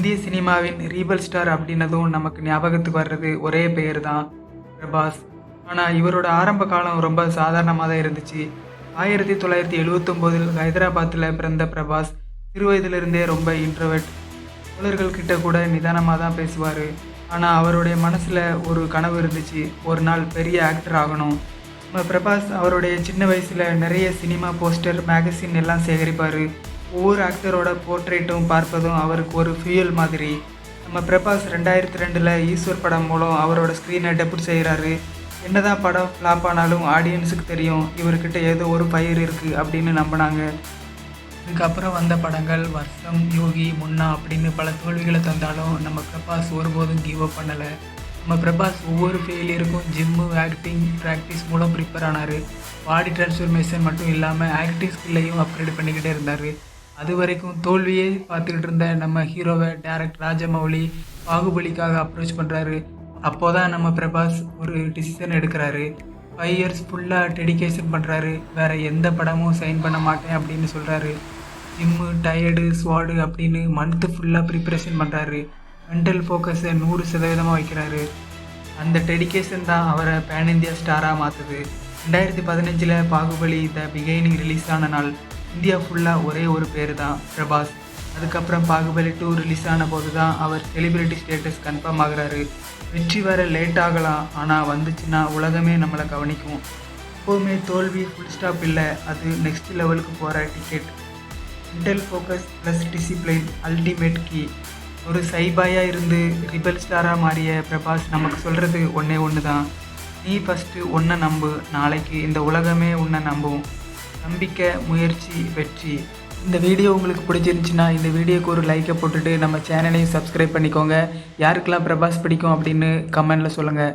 இந்திய சினிமாவின் Rebel star அப்படின்னதும் நமக்கு ஞாபகத்துக்கு வர்றது ஒரே பெயர் தான் பிரபாஸ். ஆனால் இவரோட ஆரம்ப காலம் ரொம்ப சாதாரணமாக தான் இருந்துச்சு. ஆயிரத்தி தொள்ளாயிரத்தி எழுவத்தொம்போதில் ஹைதராபாத்தில் பிறந்த பிரபாஸ் சிறுவயதிலிருந்தே ரொம்ப இன்ட்ரவெட் தோழர்கள்கிட்ட கூட நிதானமாக தான் பேசுவார். ஆனால் அவருடைய மனசில் ஒரு கனவு இருந்துச்சு. ஒரு நாள் பெரிய ஆக்டர் ஆகணும். நம்ம பிரபாஸ் அவருடைய சின்ன வயசில் நிறைய சினிமா போஸ்டர் மேகசின் எல்லாம் சேகரிப்பார். ஒவ்வொரு ஆக்டரோட போர்ட்ரேட்டும் பார்ப்பதும் அவருக்கு ஒரு ஃபியூல் மாதிரி. நம்ம பிரபாஸ் ரெண்டாயிரத்தி ரெண்டில் ஈஸ்வர் படம் மூலம் அவரோட ஸ்க்ரீனை டெபிட் செய்கிறாரு என்னதான் படம் ஃப்ளாப் ஆனாலும் ஆடியன்ஸுக்கு தெரியும் இவர்கிட்ட ஏதோ ஒரு பயிர் இருக்குது அப்படின்னு நம்பினாங்க. இதுக்கப்புறம் வந்த படங்கள் வர்ஷம் யோகி முன்னா அப்படின்னு பல தோல்விகளை தந்தாலும் நம்ம பிரபாஸ் ஒருபோதும் கிவ் அப் பண்ணலை. நம்ம பிரபாஸ் ஒவ்வொரு ஃபெயிலியருக்கும் ஜிம்மு ஆக்டிங் ப்ராக்டிஸ் மூலம் ப்ரிப்பேர் ஆனார். பாடி டிரான்ஸ்ஃபர்மேஷன் மட்டும் இல்லாமல் ஆக்டிங் ஸ்கில்லையும் அப்கிரேட் பண்ணிக்கிட்டே இருந்தார். அது வரைக்கும் தோல்வியே பார்த்துக்கிட்டு இருந்த நம்ம ஹீரோவை டேரக்ட் ராஜமௌலி பாகுபலிக்காக அப்ரோச் பண்ணுறாரு அப்போ தான் நம்ம பிரபாஸ் ஒரு டிசிஷன் எடுக்கிறாரு. ஃபைவ் இயர்ஸ் ஃபுல்லாக டெடிகேஷன் பண்ணுறாரு வேறு எந்த படமும் சைன் பண்ண மாட்டேன் அப்படின்னு சொல்கிறாரு ஜிம்மு டயர்டு ஸ்வாடு அப்படின்னு மந்த்து ஃபுல்லாக ப்ரிப்பரேஷன் பண்ணுறாரு மென்டல் ஃபோக்கஸை நூறு சதவீதமாக வைக்கிறாரு. அந்த டெடிகேஷன் தான் அவரை பேன் இந்தியா ஸ்டாராக மாற்றுது ரெண்டாயிரத்தி பதினஞ்சில் பாகுபலி த பிகைனிங் ரிலீஸ் ஆன நாள். இந்தியா ஃபுல்லாக ஒரே ஒரு பேர் தான் பிரபாஸ். அதுக்கப்புறம் பாகுபலி டூ ரிலீஸ் ஆன போது தான் அவர் செலிபிரிட்டி ஸ்டேட்டஸ் கன்ஃபார்ம் ஆகுறாரு. வெற்றி வர லேட் ஆகலாம் ஆனால் வந்துச்சுன்னா உலகமே நம்மளை கவனிக்கும். எப்போவுமே தோல்வி ஃபுல் ஸ்டாப் இல்லை அது நெக்ஸ்ட் லெவலுக்கு போகிற ticket mental focus plus discipline ultimate key ஒரு சைபாயாக இருந்து ரிபல் ஸ்டாராக மாறிய பிரபாஸ் நமக்கு சொல்கிறது ஒன்றே ஒன்று தான் நீ ஃபஸ்ட்டு ஒன்றை நம்பு நாளைக்கு இந்த உலகமே உன்னை நம்பும். நம்பிக்கை முயற்சி வெற்றி. இந்த வீடியோ உங்களுக்கு பிடிச்சிருந்துச்சின்னா இந்த வீடியோக்கு ஒரு லைக்கை போட்டுட்டு நம்ம சேனலையும் சப்ஸ்கிரைப் பண்ணிக்கோங்க. யாருக்கெல்லாம் பிரபாஸ் பிடிக்கும் அப்படின்னு கமெண்டில் சொல்லுங்கள்